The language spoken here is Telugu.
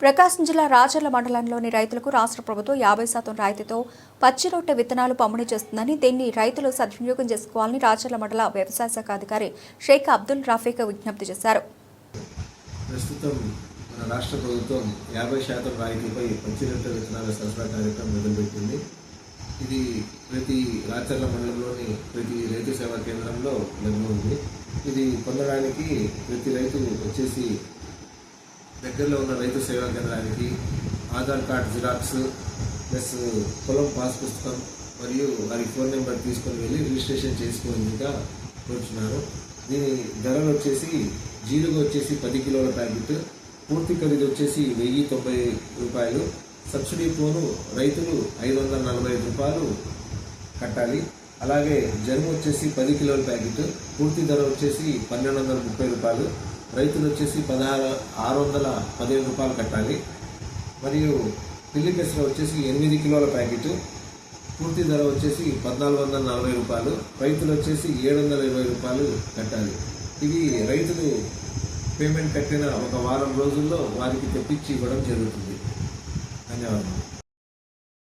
ప్రకాశం జిల్లా రాచర్ల మండలంలోని రైతులకు రాష్ట్ర ప్రభుత్వం యాభై శాతం రాయితీతో పచ్చి రొట్టె విత్తనాలు పంపిణీ చేస్తుందని దీన్ని రైతులు సద్వినియోగం చేసుకోవాలని రాచర్ల మండల వ్యవసాయ శాఖ అధికారి షేక్ అబ్దుల్ రఫీక్ విజ్ఞప్తి చేశారు. ప్రస్తుతం మన రాష్ట్ర ప్రభుత్వం యాభై శాతం రాయితీపై పచ్చి రొట్టె విత్తనాల సరఫరా కార్యక్రమం మొదలుపెట్టింది. ఇది ప్రతి రాచర్ల మండలంలోని ప్రతి రైతు సేవా కేంద్రంలో లభ్యం ఉంది. ఇది పొందడానికి ప్రతి రైతు వచ్చేసి దగ్గరలో ఉన్న రైతు సేవా కేంద్రానికి ఆధార్ కార్డ్ జిరాక్స్ ప్లస్ పొలం పాస్ పుస్తకం మరియు వారి ఫోన్ నెంబర్ తీసుకొని వెళ్ళి రిజిస్ట్రేషన్ చేసుకోవాలిగా కోరుచున్నారు. దీని ధరలు వచ్చేసి జీలుగా వచ్చేసి పది కిలోల ప్యాకెట్ పూర్తి ఖరీదు వచ్చేసి వెయ్యి తొంభై రూపాయలు. సబ్సిడీ పోను రైతులు ఐదు వందల నలభై ఐదు రూపాయలు కట్టాలి. అలాగే జరుము వచ్చేసి పది కిలోల ప్యాకెట్ పూర్తి ధర వచ్చేసి పన్నెండు వందల ముప్పై రూపాయలు. రైతులు వచ్చేసి పదహారు ఆరు వందల పదిహేను రూపాయలు కట్టాలి. మరియు పిల్లి పెసర వచ్చేసి ఎనిమిది కిలోల ప్యాకెట్ పూర్తి ధర వచ్చేసి పద్నాలుగు వందల నలభై రూపాయలు రైతులు వచ్చేసి ఏడు వందల ఇరవై రూపాయలు కట్టాలి. ఇది రైతులు పేమెంట్ కట్టిన ఒక వారం రోజుల్లో వారికి తెప్పించి ఇవ్వడం జరుగుతుంది. ధన్యవాదాలు